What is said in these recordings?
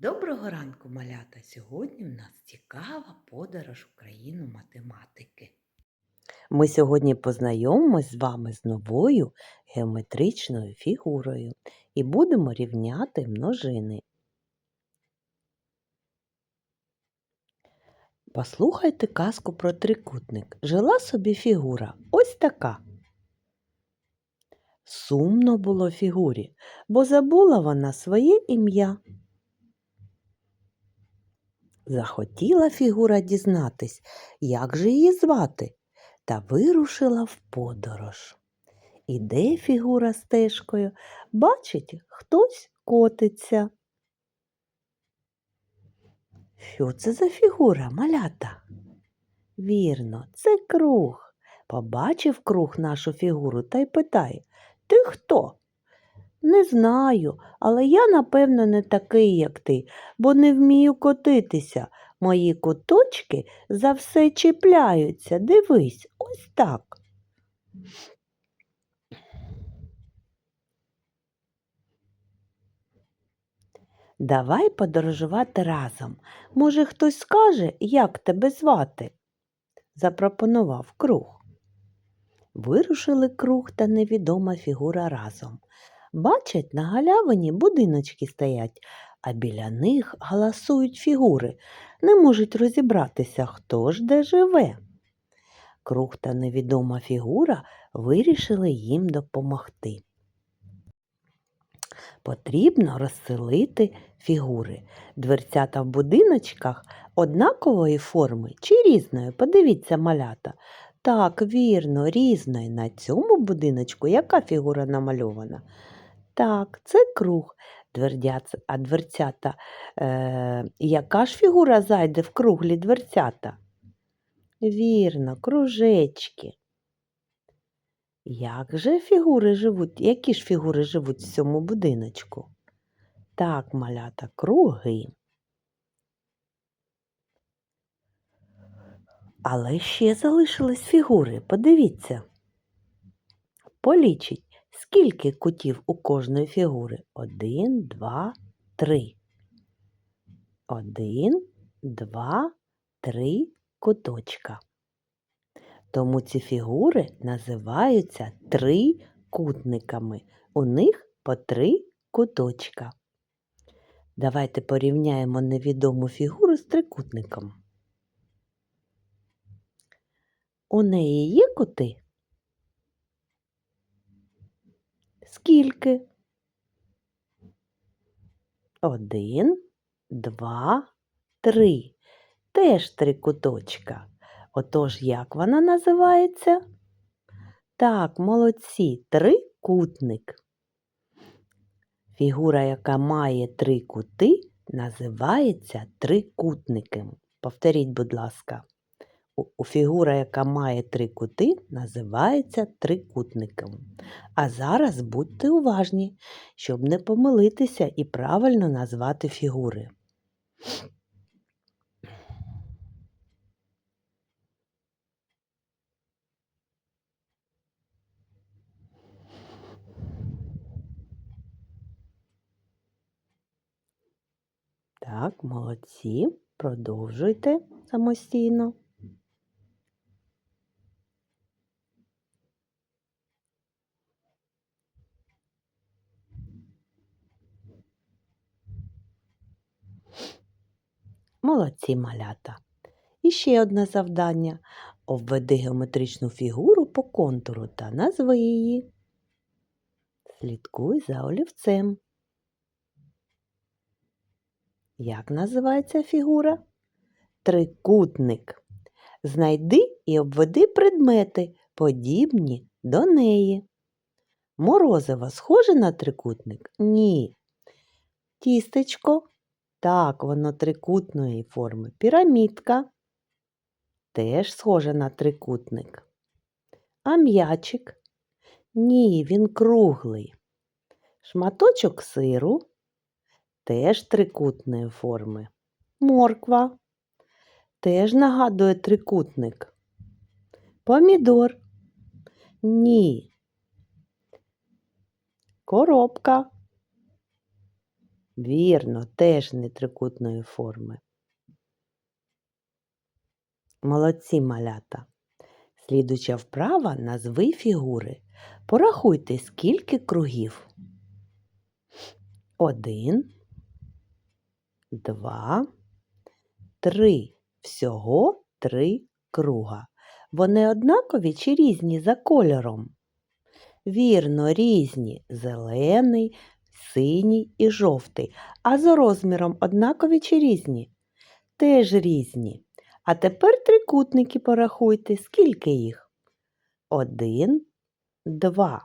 Доброго ранку, малята! Сьогодні в нас цікава подорож в країну математики. Ми сьогодні познайомимось з вами з новою геометричною фігурою і будемо рівняти множини. Послухайте казку про трикутник. Жила собі фігура ось така. Сумно було фігурі, бо забула вона своє ім'я. Захотіла фігура дізнатись, як же її звати, та вирушила в подорож. Іде фігура стежкою, бачить, хтось котиться. Що це за фігура, малята? Вірно, це круг. Побачив круг нашу фігуру та й питає Ти хто? Не знаю, але я, напевно, не такий, як ти, бо не вмію котитися. Мої куточки за все чіпляються. Дивись, ось так. Давай подорожувати разом. Може, хтось скаже, як тебе звати? запропонував круг. Вирушили круг та невідома фігура разом. Бачать, на галявині будиночки стоять, а біля них галасують фігури, не можуть розібратися, хто ж де живе. Круг та невідома фігура вирішили їм допомогти. Потрібно розселити фігури. Дверцята в будиночках однакової форми чи різної. Подивіться, малята. Так, вірно, різної. На цьому будиночку яка фігура намальована? Так, це круг. Двердяц, а дверцята, е, яка ж фігура зайде в круглі дверцята? Вірно, кружечки. Як же фігури живуть? Які ж фігури живуть в цьому будиночку? Так, малята, круги. Але ще залишились фігури. Подивіться. Полічіть, скільки кутів у кожної фігури? Один, два, три. Один, два, три куточка. Тому ці фігури називаються трикутниками. У них по три куточка. Давайте порівняємо невідому фігуру з трикутником. У неї є кути? Скільки? Один, два, три. Теж три куточка. Отож, як вона називається? Так, молодці, трикутник. Фігура, яка має три кути, називається трикутником. Повторіть, будь ласка. У фігура, яка має три кути, називається трикутником. А зараз будьте уважні, щоб не помилитися і правильно назвати фігури. Так, молодці. Продовжуйте самостійно. Молодці малята. І ще одне завдання. Обведи геометричну фігуру по контуру та назви її. Слідкуй за олівцем. Як називається фігура? Трикутник. Знайди і обведи предмети, подібні до неї. Морозиво схоже на трикутник? Ні. Тістечко так, воно трикутної форми. Пірамідка теж схожа на трикутник. А м'ячик? Ні, він круглий. Шматочок сиру теж трикутної форми. Морква теж нагадує трикутник. Помідор? Ні. Коробка Вірно, теж не трикутної форми. Молодці малята. Слідуча вправа назви фігури. Порахуйте, скільки кругів. Один, два, три. Всього три круга. Вони однакові чи різні за кольором? Вірно, різні зелений, синій і жовтий. А за розміром однакові чи різні? Теж різні. А тепер трикутники порахуйте, скільки їх? Один, два.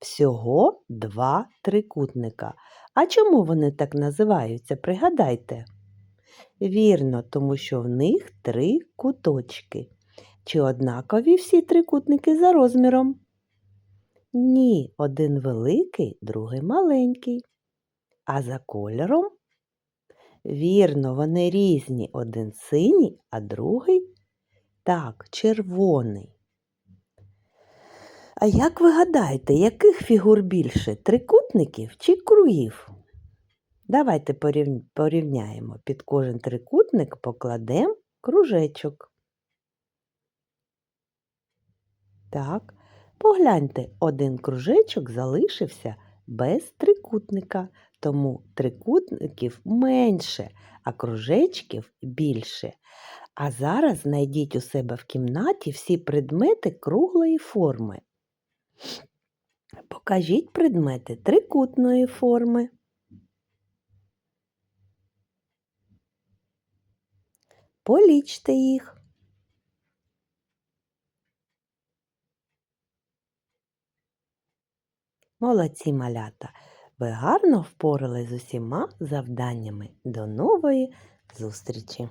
Всього два трикутника. А чому вони так називаються? Пригадайте. Вірно, тому що в них три куточки. Чи однакові всі трикутники за розміром? Ні, один великий, другий маленький. А за кольором? Вірно, вони різні. Один синій, а другий так, червоний. А як ви гадаєте, яких фігур більше трикутників чи кругів? Давайте порівняємо. Під кожен трикутник покладемо кружечок. Так, погляньте, один кружечок залишився без трикутника, тому трикутників менше, а кружечків більше. А зараз знайдіть у себе в кімнаті всі предмети круглої форми. Покажіть предмети трикутної форми. Полічте їх. Молодці малята! Ви гарно впорали з усіма завданнями. До нової зустрічі!